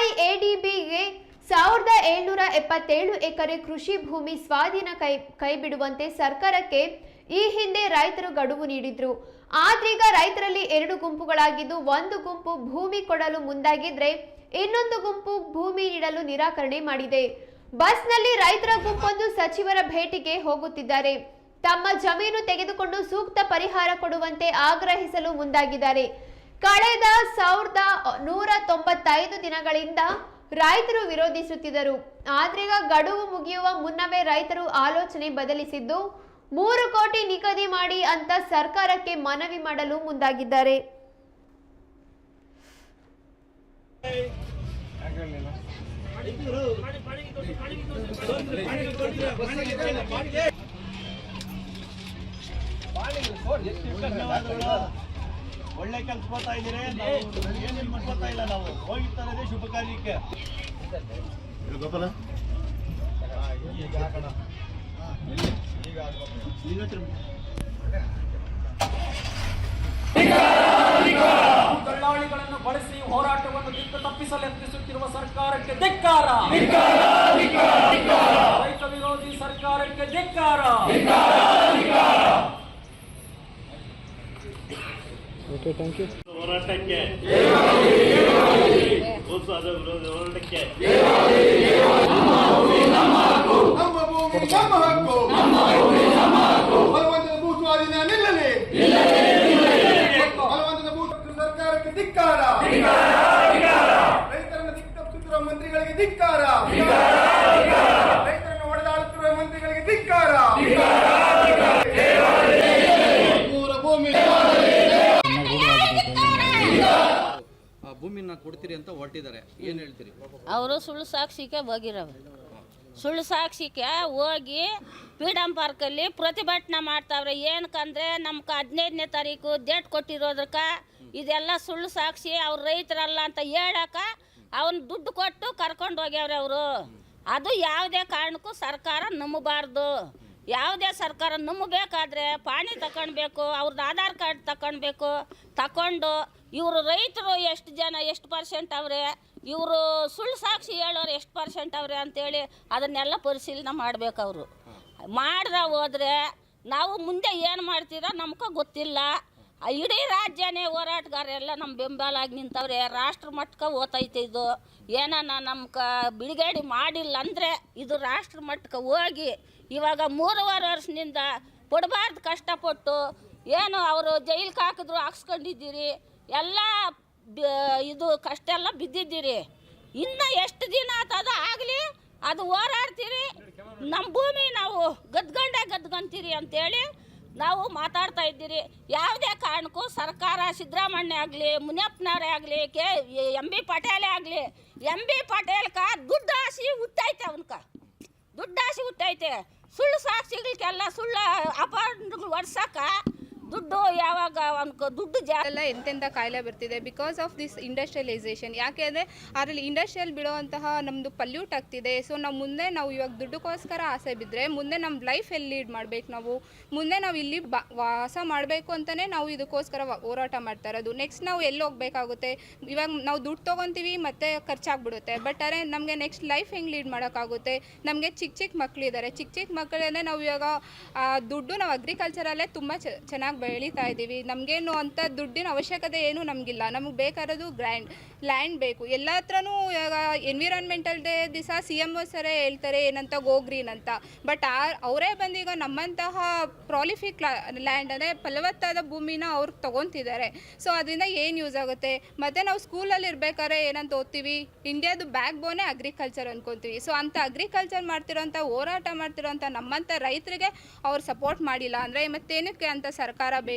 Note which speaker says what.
Speaker 1: ಕೆಐಎಡಿಬಿಗೆ ಸಾವಿರದ ಏಳ್ನೂರ ಎಪ್ಪತ್ತೇಳು ಎಕರೆ ಕೃಷಿ ಭೂಮಿ ಸ್ವಾಧೀನ ಕೈ, ಕೈಬಿಡುವಂತೆ ಸರ್ಕಾರಕ್ಕೆ ಈ ಹಿಂದೆ ರೈತರು ಗಡುವು ನೀಡಿದ್ರು. ಆದ್ರೀಗ ರೈತರಲ್ಲಿ ಎರಡು ಗುಂಪುಗಳಾಗಿದ್ದು ಒಂದು ಗುಂಪು ಭೂಮಿ ಕೊಡಲು ಮುಂದಾಗಿದ್ರೆ ಇನ್ನೊಂದು ಗುಂಪು ಭೂಮಿ ನೀಡಲು ನಿರಾಕರಣೆ ಮಾಡಿದೆ. ಬಸ್ನಲ್ಲಿ ರೈತರ ಗುಂಪೊಂದು ಸಚಿವರ ಭೇಟಿಗೆ ಹೋಗುತ್ತಿದ್ದಾರೆ. ತಮ್ಮ ಜಮೀನು ತೆಗೆದುಕೊಂಡು ಸೂಕ್ತ ಪರಿಹಾರ ಕೊಡುವಂತೆ ಆಗ್ರಹಿಸಲು ಮುಂದಾಗಿದ್ದಾರೆ. ಕಳೆದ ಸಾವಿರದ ನೂರ ತೊಂಬತ್ತೈದು ದಿನಗಳಿಂದ ರೈತರು ವಿರೋಧಿಸುತ್ತಿದ್ದರು. ಆದ್ರೀಗ ಗಡುವು ಮುಗಿಯುವ ಮುನ್ನವೇ ರೈತರು ಆಲೋಚನೆ ಬದಲಿಸಿದ್ದು, ಮೂರು ಕೋಟಿ ನಿಗದಿ ಮಾಡಿ ಅಂತ ಸರ್ಕಾರಕ್ಕೆ ಮನವಿ ಮಾಡಲು ಮುಂದಾಗಿದ್ದಾರೆ.
Speaker 2: ಒಳ್ಳೆ ಕೆಲಸ ಮಾಡ್ತಾ ಇದ್ದೀರಿ. ನಾವು ಏನೇನು ಮಾಡ್ಕೊತಾ ಇಲ್ಲ ನಾವು. ಹೋಗಿರ್ತಾರೆ ಶುಭ ಕಾರ್ಯಕ್ಕೆ.
Speaker 3: ಗೋಪಾಲ.
Speaker 4: ದಳ್ಳಾಳಿಗಳನ್ನು ಬಳಸಿ ಹೋರಾಟವನ್ನು ದಿಕ್ಕ ತಪ್ಪಿಸಲು ಯತ್ನಿಸುತ್ತಿರುವ ಸರ್ಕಾರಕ್ಕೆ ಧಿಕ್ಕಾರ. ರೈತ ವಿರೋಧಿ ಸರ್ಕಾರಕ್ಕೆ ಧಿಕ್ಕಾರ.
Speaker 2: ಹೋರಾಟಕ್ಕೆ ಭೂಸ್ವಾದ ವಿರೋಧ ಹೋರಾಟಕ್ಕೆ
Speaker 5: ನಮ್ಮ ಭೂಮಿ ನಮ್ಮ ಹಕ್ಕು ನಿಲ್ಲಲಿ ಭೂ ಸರ್ಕಾರಕ್ಕೆ ಧಿಕ್ಕಾರ ರೈತರನ್ನ ದಿಕ್ಕ ಮಂತ್ರಿಗಳಿಗೆ ಧಿಕ್ಕಾರ
Speaker 6: ಭೂಮಿನ ಕೊಡ್ತೀರಿ ಅಂತ ಹೊರಟಿದ್ದಾರೆ. ಏನು ಹೇಳ್ತೀರಿ?
Speaker 7: ಅವರು ಸುಳ್ಳು ಸಾಕ್ಷಿಕೆ ಹೋಗಿರವರು ಸುಳ್ಳು ಸಾಕ್ಷಿಕೆ ಹೋಗಿ ಫ್ರೀಡಮ್ ಪಾರ್ಕಲ್ಲಿ ಪ್ರತಿಭಟನೆ ಮಾಡ್ತಾವ್ರೆ. ಏನಕ್ಕಂದ್ರೆ ನಮ್ಗೆ ಹದಿನೈದನೇ ತಾರೀಕು ಡೇಟ್ ಕೊಟ್ಟಿರೋದಕ್ಕೆ ಇದೆಲ್ಲ ಸುಳ್ಳು ಸಾಕ್ಷಿ, ಅವ್ರು ರೈತರಲ್ಲ ಅಂತ ಹೇಳಕ ಅವನ್ ದುಡ್ಡು ಕೊಟ್ಟು ಕರ್ಕೊಂಡು ಹೋಗ್ಯಾವ್ರೆ ಅವರು. ಅದು ಯಾವುದೇ ಕಾರಣಕ್ಕೂ ಸರ್ಕಾರ ನಂಬಬಾರ್ದು. ಯಾವುದೇ ಸರ್ಕಾರ ನಂಬಬೇಕಾದ್ರೆ ಪಾಣಿ ತಗೊಳ್ಬೇಕು ಅವ್ರದ್ದು ಆಧಾರ್ ಕಾರ್ಡ್ ತಗೊಳ್ಬೇಕು ತಕೊಂಡು ಇವರು ರೈತರು ಎಷ್ಟು ಜನ, ಎಷ್ಟು ಪರ್ಸೆಂಟ್ ಅವ್ರೆ? ಇವರು ಸುಳ್ಳು ಸಾಕ್ಷಿ ಹೇಳೋರು ಎಷ್ಟು ಪರ್ಸೆಂಟ್ ಅವ್ರೆ ಅಂತೇಳಿ ಅದನ್ನೆಲ್ಲ ಪರಿಶೀಲನೆ ಮಾಡ್ಬೇಕು ಅವರು. ಮಾಡ್ದೆ ಹೋದರೆ ನಾವು ಮುಂದೆ ಏನು ಮಾಡ್ತೀರಾ ನಮ್ಗೆ ಗೊತ್ತಿಲ್ಲ. ಇಡೀ ರಾಜ್ಯನೇ ಹೋರಾಟಗಾರರೆಲ್ಲ ನಮ್ಮ ಬೆಂಬಲಾಗಿ ನಿಂತವ್ರೆ. ರಾಷ್ಟ್ರ ಮಟ್ಟಕ್ಕೆ ಓತೈತೆ ಇದು. ಏನನ್ನ ನಮ್ಗೆ ಬಿಡುಗಡೆ ಮಾಡಿಲ್ಲ ಅಂದರೆ ಇದು ರಾಷ್ಟ್ರ ಮಟ್ಟಕ್ಕೆ ಹೋಗಿ ಇವಾಗ ಮೂರುವರೆ ವರ್ಷದಿಂದ ಪಡಬಾರ್ದು ಕಷ್ಟಪಟ್ಟು ಏನು ಅವರು ಜೈಲಿಗೆ ಹಾಕಿದ್ರು, ಹಾಕ್ಸ್ಕೊಂಡಿದ್ದೀರಿ. ಎಲ್ಲ ಇದು ಕಷ್ಟ ಎಲ್ಲ ಬಿದ್ದಿದ್ದೀರಿ. ಇನ್ನು ಎಷ್ಟು ದಿನ ಆತದ ಆಗಲಿ, ಅದು ಹೋರಾಡ್ತೀರಿ. ನಮ್ಮ ಭೂಮಿ ನಾವು ಗದ್ಗಂಡೆ ಗದ್ಗಂತೀರಿ ಅಂತೇಳಿ ನಾವು ಮಾತಾಡ್ತಾ ಇದ್ದೀರಿ. ಯಾವುದೇ ಕಾರಣಕ್ಕೂ ಸರ್ಕಾರ ಸಿದ್ದರಾಮಣ್ಯ ಆಗಲಿ, ಮುನಿಯಪ್ಪನವರೇ ಆಗಲಿ, ಕೆ, ಎಂ ಬಿ ಪಟೇಲೇ ಆಗಲಿ, ಎಂ ಬಿ ಪಟೇಲ್ಕ ದುಡ್ಡು ಆಸಿ ಹುಟ್ಟೈತೆ ಅವನ್ಕ. ದುಡ್ಡಾಸಿ ಹುಟ್ಟೈತೆ. ಸುಳ್ಳು ಸಾಕ್ಷಿಗಳಿಗೆಲ್ಲ ಸುಳ್ಳು ಅಪಾರ್ಟ್ಮೆಂಟ್ಗಳು ಒಡ್ಸಕ್ಕ ದುಡ್ಡು ಯಾವಾಗ ಅವನ್ಕ ದುಡ್ಡು ಜಾ
Speaker 8: ಎಲ್ಲ ಎಂತೆಂಥ ಕಾಯಿಲೆ ಬರ್ತಿದೆ ಬಿಕಾಸ್ ಆಫ್ ದಿಸ್ ಇಂಡಸ್ಟ್ರಿಯಲೈಸೇಷನ್ ಯಾಕೆ ಅಂದರೆ ಅದರಲ್ಲಿ ಇಂಡಸ್ಟ್ರಿಯಲ್ ಬಿಡುವಂತಹ ನಮ್ಮದು ಪಲ್ಯೂಟ್ ಆಗ್ತಿದೆ. ಸೊ ನಾವು ಮುಂದೆ ನಾವು ಇವಾಗ ದುಡ್ಡುಗೋಸ್ಕರ ಆಸೆ ಬಿದ್ದರೆ ಮುಂದೆ ನಮ್ಮ ಲೈಫ್ ಎಲ್ಲಿ ಲೀಡ್ ಮಾಡಬೇಕು ನಾವು? ಮುಂದೆ ನಾವು ಇಲ್ಲಿ ಬ ವಾಸ ಮಾಡಬೇಕು ಅಂತಲೇ ನಾವು ಇದಕ್ಕೋಸ್ಕರ ಹೋರಾಟ ಮಾಡ್ತಾ ಇರೋದು. ನೆಕ್ಸ್ಟ್ ನಾವು ಎಲ್ಲಿ ಹೋಗ್ಬೇಕಾಗುತ್ತೆ? ಇವಾಗ ನಾವು ದುಡ್ಡು ತೊಗೊತೀವಿ ಮತ್ತೆ ಖರ್ಚಾಗ್ಬಿಡುತ್ತೆ. ಬಟ್ ಅರೆ, ನಮಗೆ ನೆಕ್ಸ್ಟ್ ಲೈಫ್ ಹೆಂಗೆ ಲೀಡ್ ಮಾಡೋಕ್ಕಾಗುತ್ತೆ? ನಮಗೆ ಚಿಕ್ಕ ಚಿಕ್ಕ ಮಕ್ಕಳಿದ್ದಾರೆ ಚಿಕ್ಕ ಚಿಕ್ಕ ಮಕ್ಕಳನ್ನೇ ನಾವು ಇವಾಗ ದುಡ್ಡು ನಾವು ಅಗ್ರಿಕಲ್ಚರಲ್ಲೇ ತುಂಬ ಚೆನ್ನಾಗಿ ಬೆಳೀತಾ ಇದ್ದೀವಿ. ನಮಗೇನು ಅಂತ ದುಡ್ಡಿನ ಅವಶ್ಯಕತೆ ಏನು ನಮಗಿಲ್ಲ. ನಮಗೆ ಬೇಕಾಗಿರೋದು ಗ್ರ್ಯಾಂಡ್, ಲ್ಯಾಂಡ್ ಬೇಕು. ಎಲ್ಲ ಹತ್ರನೂ ಇವಾಗ ಎನ್ವಿರಾನ್ಮೆಂಟಲ್ ಡೇ ದಿವಸ ಸಿ ಎಂ ಒ ಸರೇ ಹೇಳ್ತಾರೆ ಏನಂತ ಗೋ ಗ್ರೀನ್ ಅಂತ. ಬಟ್ ಆ, ಅವರೇ ಬಂದೀಗ ನಮ್ಮಂತಹ ಪ್ರಾಲಿಫಿಕ್ ಲ್ಯಾಂಡ್ ಅಂದರೆ ಫಲವತ್ತಾದ ಭೂಮಿನ ಅವ್ರು ತೊಗೊತಿದ್ದಾರೆ. ಸೊ ಅದರಿಂದ ಏನು ಯೂಸ್ ಆಗುತ್ತೆ? ಮತ್ತು ನಾವು ಸ್ಕೂಲಲ್ಲಿ ಇರ್ಬೇಕಾದ್ರೆ ಏನಂತ ಓದ್ತೀವಿ? ಇಂಡಿಯಾದು ಬ್ಯಾಕ್ ಬೋನೇ ಅಗ್ರಿಕಲ್ಚರ್ ಅನ್ಕೊತೀವಿ. ಸೊ ಅಂಥ ಅಗ್ರಿಕಲ್ಚರ್ ಮಾಡ್ತಿರೋಂಥ, ಹೋರಾಟ ಮಾಡ್ತಿರೋಂಥ ನಮ್ಮಂಥ ರೈತರಿಗೆ ಅವ್ರು ಸಪೋರ್ಟ್ ಮಾಡಿಲ್ಲ ಅಂದರೆ ಮತ್ತೇನಕ್ಕೆ ಅಂತ ಸರ್ಕಾರ ಬೇಕು